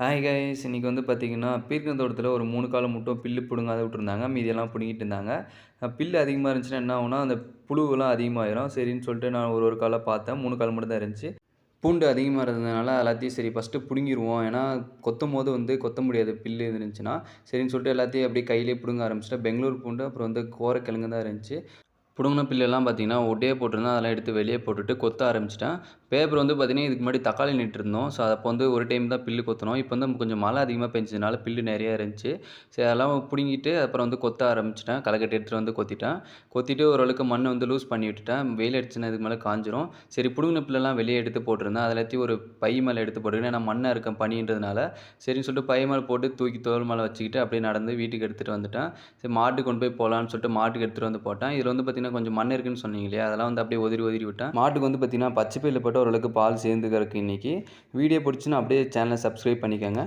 Hi guys இன்னைக்கு வந்து பார்த்திங்கன்னா பீர்க்கன் தோட்டத்தில் ஒரு மூணு காலம் மட்டும் பில்லு பிடுங்காத விட்டுருந்தாங்க. மீதியெல்லாம் பிடுங்கிட்டு இருந்தாங்க. பில்லு அதிகமாக இருந்துச்சுன்னா என்ன ஆகுனா அந்த புழுவெல்லாம் அதிகமாகிடும் சரின்னு சொல்லிட்டு நான் ஒரு ஒரு காலை பார்த்தேன். மூணு கால் மட்டும் தான் இருந்துச்சு. பூண்டு அதிகமாக இருந்ததுனால எல்லாத்தையும் சரி ஃபஸ்ட்டு பிடுங்கிடுவோம் ஏன்னா கொத்தும்போது வந்து கொத்த முடியாது பில்லு இருந்துச்சுன்னா. சரின்னு சொல்லிட்டு எல்லாத்தையும் அப்படியே கையிலேயே பிடுங்க ஆரம்பிச்சிட்டேன் பெங்களூர் பூண்டு அப்புறம் வந்து கோரக்கிழங்கு தான் இருந்துச்சு. பிடுங்கின பில்லெல்லாம் பார்த்தீங்கன்னா, ஒட்டே போட்டிருந்தேன். அதெல்லாம் எடுத்து வெளியே போட்டுட்டு கொத்த ஆரம்பிச்சிட்டேன் பேப்பர் வந்து பார்த்தீங்கன்னா, இதுக்கு முன்னாடி தக்காளி நட்டுருந்தோம். ஸோ அப்போ வந்து ஒரு டைம் தான் பில்லு கொத்தணும் இப்போ வந்து கொஞ்சம் மழை அதிகமாக பெஞ்சதுனால பில்லு நிறையா இருந்துச்சு. சரி அதெல்லாம் பிடுங்கிட்டு அப்புறம் வந்து கொத்த ஆரம்பிச்சிட்டேன் களைக்கட்டு எடுத்துட்டு வந்து கொத்திட்டேன். கொத்திட்டு ஓரளவுக்கு மண்ணை வந்து லூஸ் பண்ணி விட்டுட்டேன். வெயில் அடிச்சுன்னா இதுக்கு மேலே காஞ்சிரும். சரி பிடுங்கின பில்லெல்லாம் வெளியே எடுத்து போட்டிருந்தேன். அது எல்லாத்தையும் ஒரு பை மேலே எடுத்து போட்டுருக்கேன் ஏன்னா மண்ணை இருக்கும் பனின்றதுனால. சரின்னு சொல்லிட்டு பை மேலே போட்டு தூக்கி தோல் மேலே வச்சுக்கிட்டு அப்படியே நடந்து வீட்டுக்கு எடுத்துகிட்டு வந்துட்டேன். சரி மாட்டுக்கு கொண்டு போய் போகலான்னு சொல்லிட்டு மாட்டுக்கு எடுத்துகிட்டு வந்து போட்டேன். இதில் வந்து பார்த்திங்கன்னா கொஞ்சம் மண் இருக்குன்னு சொன்னீங்க இல்லையா? அதெல்லாம் வந்து அப்படியே ஒதிரி ஒதிரி விட்டேன். மாட்டுக்கு வந்து பார்த்தீங்கன்னா, பச்சை பயிர்ல போட்டு ஓரளவுக்கு பால் சேர்ந்து இன்றைக்கி வீடியோ பிடிச்சின்னா அப்படியே சேனலை சப்ஸ்கிரைப் பண்ணிக்கங்க.